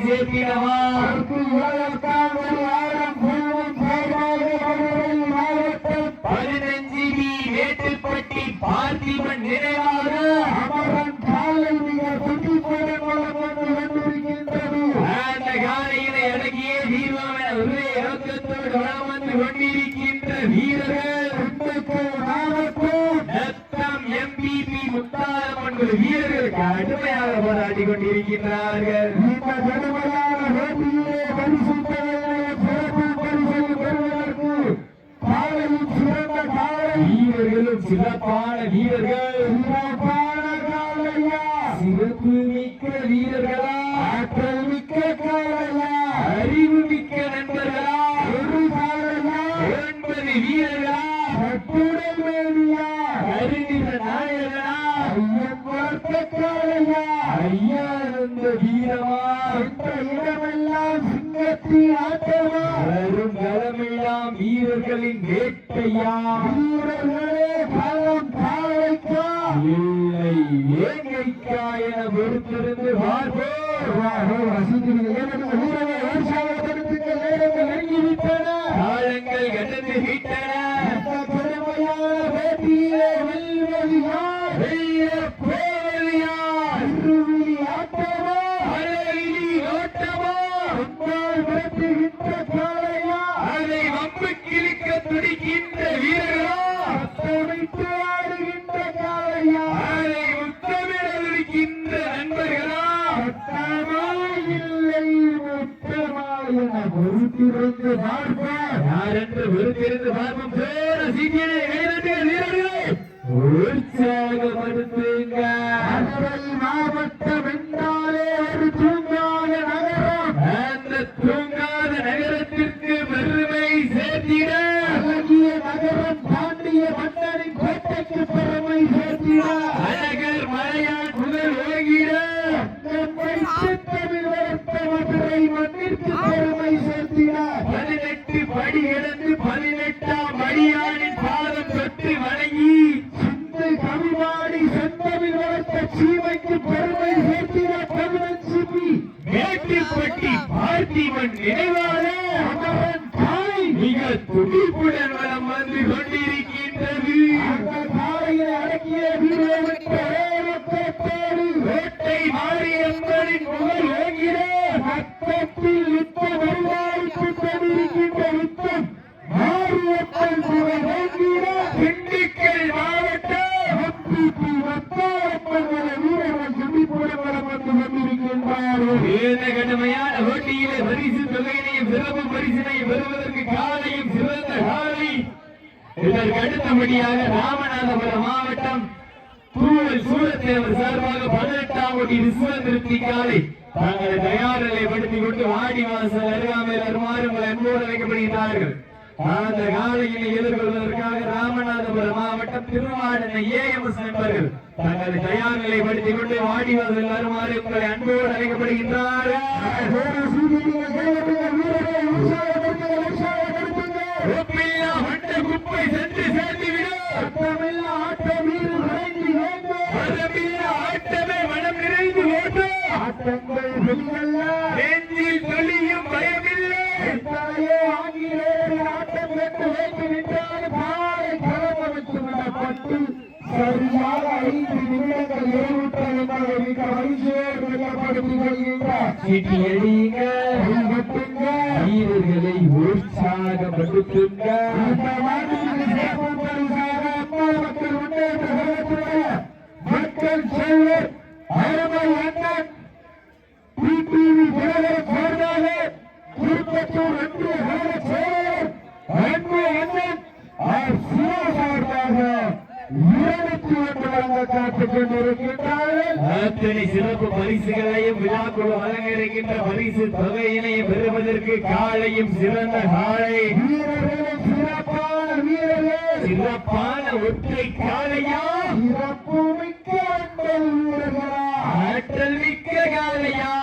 சேர்த்திடவா பதினஞ்சு பி வேட்டுப்பட்டி பார்த்திபன் நினைவாக அந்த காலையினை அடக்கிய தீர்வான ஒரே இறக்கத்தோடு வளம் வந்து கொண்டிருக்கின்ற வீரர்கள். நத்தம் எம்பிபி முத்தார என்பது வீரர்கள் கடுமையாக போராடி கொண்டிருக்கின்றார்கள். வீரர்களும் சிறப்பான வீரர்கள். சிறப்பு மிக்க வீரர்களா. அறிவு மிக்க நண்பர்களா ஒன்பது வீரர்களா அறிநிற நாயகனா ஐயானந்த வீரமா? வரும் களமெல்லாம் வீரர்களின் வேட்டையா இல்லை வேங்கைக்கா என பொறுத்திருந்து காலங்கள் வம்பு கிழிக்க துடிக்கின்ற வீரர்களா? அதை முத்தமிட துடிக்கின்ற நண்பர்களா? பொறுத்திருந்து பார்ப்பார் யார் என்று பொறுத்திருந்து பார்ப்போம். பேர சீக்கியனை சேர்த்திட அழகிய நகரம் தாண்டிய மன்னரின் கோட்டைக்கு பெருமை சேர்த்தினார் அழகர் மலையான் முதல் ஓகிட சித்தமிழ் வளர்த்த மதுரை மண்ணிற்கு பெருமை சேர்த்தினார் பதினெட்டு படி கிடந்து பதினெட்டாம் படியானின் பாதம் தொட்டு வணங்கி. சிந்து கவிவாடி செந்தமிழ் வளர்த்த சீமைக்கு பெருமை சேர்த்தினார் பதினஞ்சு மேட்டுப்பட்டி பார்த்திபன் நினைவாக மாரியப்பன் திண்டுக்கல் எம்பிபி வீரர்கள் கடுமையான போட்டியிலே பரிசு தொகையினையும் சிறப்பு பரிசினையும் பெறுவதற்கு காலையும் சிறந்த காலை. இதற்கு அடுத்தபடியாக ராமநாதபுரம் மாவட்டம் தூவல் சூழத்தேவர் சார்பாக பதினெட்டாம் கோடி விஸ்வ திருப்தி காலை. தங்களை தயார் நிலைப்படுத்திக் கொண்டு வாடி வாசல் அருகாமையில் வருமாறு உங்கள் அன்போடு அழைக்கப்படுகிறார்கள் அந்த காலையினை எதிர்கொள்வதற்காக ராமநாதபுரம் மாவட்டம் திருவாடனை ஏஎம்எஸ் நண்பர்கள் தங்களை தயார் நிலைப்படுத்திக் கொண்டு வாடி வாசல் வருமாறு உங்களை அன்போடு அழைக்கப்படுகின்றார்கள். நிறைவுற்ற மிக மகிழ்ச்சியோடு வெளிப்படுத்திக் வீரர்களை உற்சாகப்படுத்துங்க. இந்த மக்கள் செல்வர் அருமை அண்ணன் டிடிவி திருப்பத்தூர் கழக அன்பு அண்ணன் ஆர் சார்பாக இருபத்தி ஒன்று வழங்க காத்துக் அத்தனை சிறப்பு பரிசுகளையும் விழாக்குழு வழங்க இருக்கின்ற பரிசு தொகையினையும் பெறுவதற்கு காலையும் சிறந்த காலை. சிறப்பான வீரர்கள் சிறப்பான ஒற்றை காலையா? சிறப்பு மிக்க ஆற்றல் மிக்க காலையா?